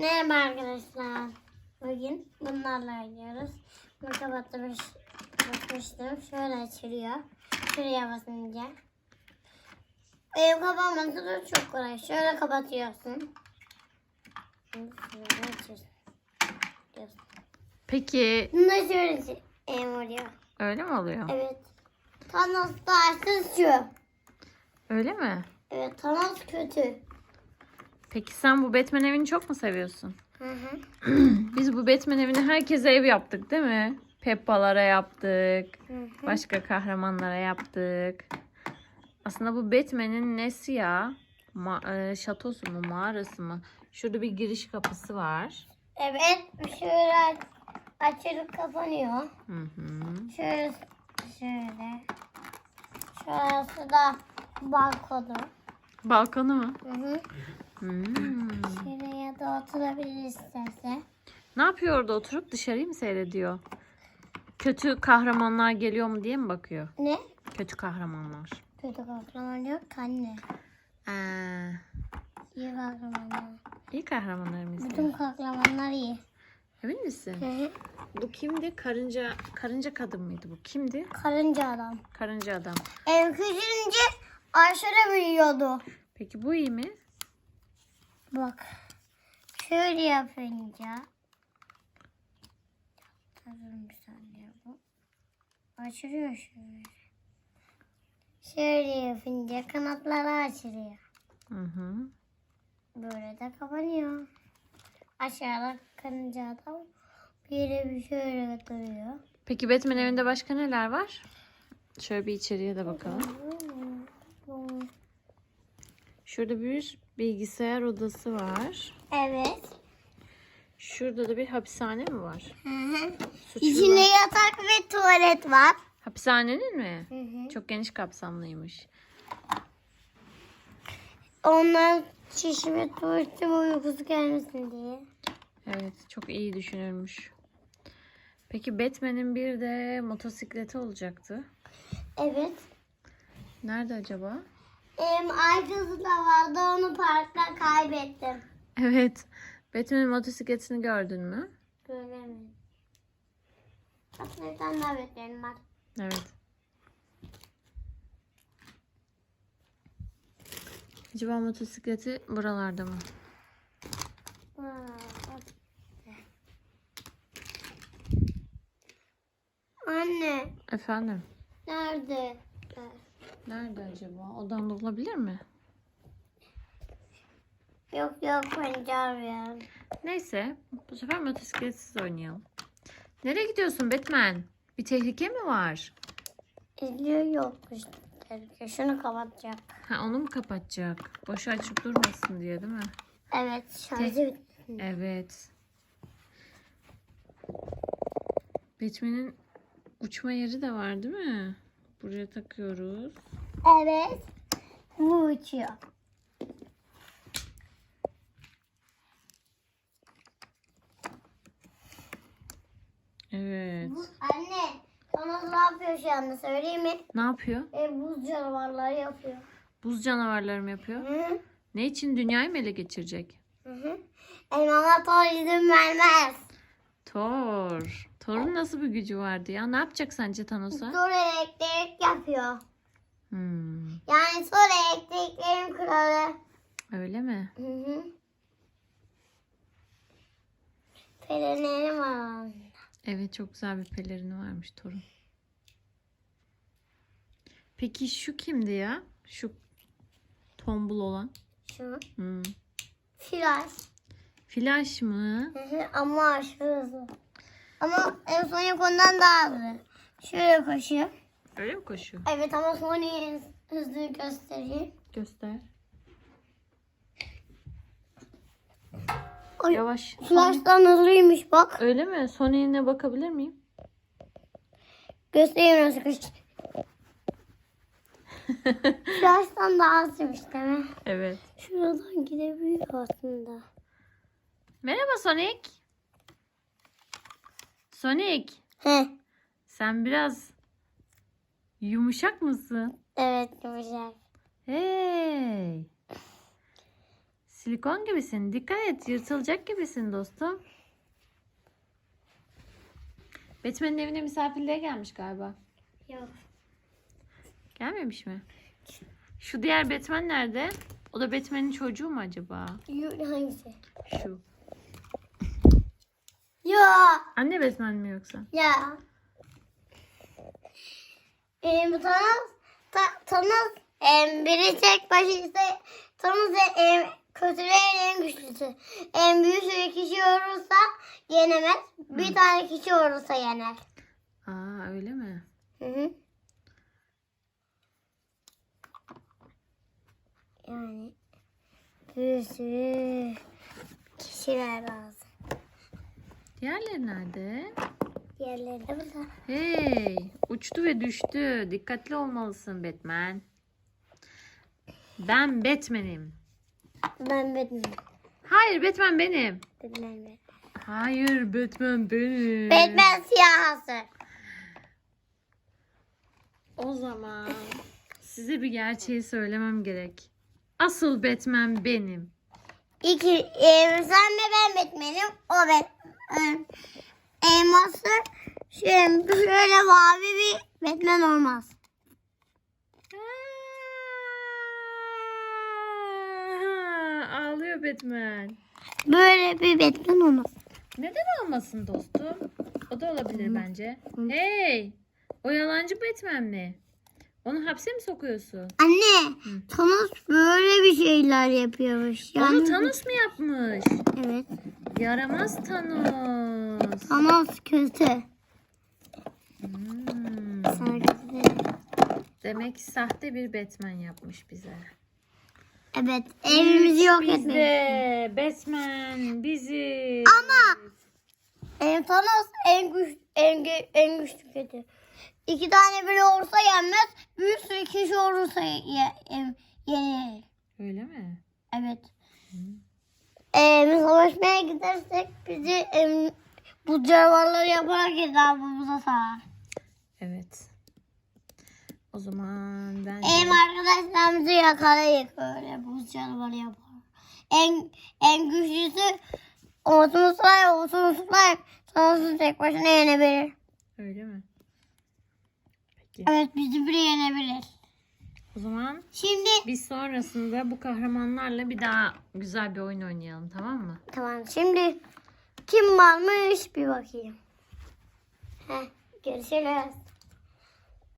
Merhaba arkadaşlar. Bugün bunlarla oynuyoruz. Bunu kapatmış, kapatmıştım. Şöyle açılıyor. Şuraya basınca. Benim kapanması da çok kolay. Şöyle kapatıyorsun. Peki Bunu da şöyle em oluyor. öyle mi oluyor? Evet. Thanos da açtı şu. Öyle mi? Evet Thanos kötü. Peki sen bu Batman evini çok mu seviyorsun? Hı hı. Biz bu Batman evini herkese ev yaptık değil mi? Peppa'lara yaptık. Hı hı. Başka kahramanlara yaptık. Aslında bu Batman'in nesi ya? Ma- e, şatosu mu, mağarası mı? Şurada bir giriş kapısı var. Evet şöyle aç- açılıp kapanıyor. Hı hı. Şöyle şöyle. Şurası da balkonu. Balkonu mu? Hı hı. Hmm. Şuraya da oturabilir isterse. Ne yapıyor orada oturup dışarıyı mı seyrediyor? Kötü kahramanlar geliyor mu diye mi bakıyor? Ne? Kötü kahramanlar. Kötü kahraman yok ki anne. Ee, İyi kahramanlar. iyi kahramanlarımız. Bütün kahramanlar iyi. Emin misin? Hı hı. Bu kimdi? Karınca karınca kadın mıydı bu? Kimdi? Karınca adam. Karınca adam. Ev küçülünce aşırı büyüyordu. Peki bu iyi mi? Bak. Şöyle yapınca. Durun bir saniye bu. Açılıyor şöyle. Şöyle yapınca kanatları açılıyor. Hı hı. Böyle de kapanıyor. Aşağıda karınca adam bir yere bir şöyle duruyor. Peki Batman evinde başka neler var? Şöyle bir içeriye de bakalım. Şurada bir bilgisayar odası var. Evet. Şurada da bir hapishane mi var? Hı hı. Suçlular. İçinde yatak ve tuvalet var. Hapishanenin mi? Hı hı. Çok geniş kapsamlıymış. Ondan çişime tuvaletime uykusu gelmesin diye. Evet, çok iyi düşünülmüş. Peki Batman'in bir de motosikleti olacaktı. Evet. Nerede acaba? Arkası da vardı onu parkta kaybettim. Evet. Batman'in motosikletini gördün mü? Göremedim. Tane daha beklerim var. Evet. Acaba motosikleti buralarda mı? Bak. Anne Efendim? nerede? Nerede acaba? Odamda olabilir mi? Yok yok pencerem. Neyse. Bu sefer motosikletsiz oynayalım. Nereye gidiyorsun Batman? Bir tehlike mi var? İzliyor yok işte. Şunu kapatacak. Ha onu mu kapatacak? Boşu açık durmasın diye değil mi? Evet şarjı bitti. Evet. Batman'in uçma yeri de var değil mi? Buraya takıyoruz. Evet. Bu uçuyor. Evet. Bu, anne sana ne yapıyor şu anda söyleyeyim mi? Ne yapıyor? E, buz canavarları yapıyor. Buz canavarları mı yapıyor? Hı. Ne için dünyayı mı ele geçirecek? Hı hı. Elmama Thor izin vermez. Thor. Thor'un nasıl bir gücü vardı ya? Ne yapacak sence Thanos'a? Thor elektrik yapıyor. Hmm, Yani Thor elektriklerin kralı. öyle mi? Hı hı. Pelerini var. Evet çok güzel bir pelerini varmış Thor'un. Peki şu kimdi ya? Şu tombul olan. Şu. Hmm. Flash. Flash mı? Hı hı, Ama aşırı hızlı. Ama en Sonic ondan daha hızlı. Şöyle koşuyor. Öyle mi koşuyor? Evet ama Sonic'in hızlı göstereyim. Göster. Ay, Yavaş. Flash'tan hızlıymış bak. Öyle mi? Sony'ine bakabilir miyim? Göstereyim nasıl koş. Flash'tan daha hızlıymış değil mi? Evet. Şuradan gidebiliyor aslında. Merhaba Sonic. Sonic. He. Sen biraz yumuşak mısın? Evet yumuşak. Hey. Silikon gibisin. Dikkat et. Yırtılacak gibisin dostum. Batman'in evine misafirliğe gelmiş galiba. Yok. Gelmemiş mi? Şu diğer Batman nerede? O da Batman'in çocuğu mu acaba? Yu- Hangisi? Şu. Ya. Anne Batman mi yoksa? Ya. Bu Thanos, ta, Thanos em, biri tek başıysa Thanos em, kötülerin en güçlüsü. En büyük bir kişi olursa yenemez. Bir tane kişi olursa yener. Aa öyle mi? Hı hı. Yani bir sürü kişiler lazım. Diğerleri nerede? Burada. Hey, uçtu ve düştü. Dikkatli olmalısın Batman. Ben Batman'im. Ben Batman. Hayır Batman benim. Batman. Batman. Hayır Batman benim. Batman siyahası. O zaman size bir gerçeği söylemem gerek. Asıl Batman benim. İki, e, sen ve ben Batman'im. O ben. Elması şöyle, şöyle mavi bir Batman olmaz. Aa, Ağlıyor Batman. Böyle bir Batman olmaz. Neden olmasın dostum? O da olabilir bence. Hey! O yalancı Batman mi? Onu hapse mi sokuyorsun? Anne, Thanos böyle bir şeyler yapıyormuş. Onu Yani, Thanos mu yapmış? Evet. Yaramaz Thanos. Thanos kötü. Hmm. Demek ki sahte bir Batman yapmış bize. Evet, evimizi yok etmek. Bizde Batman bizi. Ama e, Thanos en güç en, gü- en güçlü kötü. İki tane biri olursa yenmez. Bir sürü kişi olursa ye, ye, yenir. Öyle mi? Evet. Ee, savaşmaya gidersek bizi em, bu canavarları yaparak hesabımıza sarar. Evet. O zaman ben Em arkadaşlarımızı yakalayıp öyle bu canavarı yapar. En en güçlüsü Optimus Prime, Optimus Prime. Thanos'u tek başına yenebilir. öyle mi? Peki. Evet bizi biri yenebilir. O zaman Şimdi biz sonrasında bu kahramanlarla bir daha güzel bir oyun oynayalım tamam mı? tamam şimdi kim varmış bir bakayım. Heh, görüşürüz.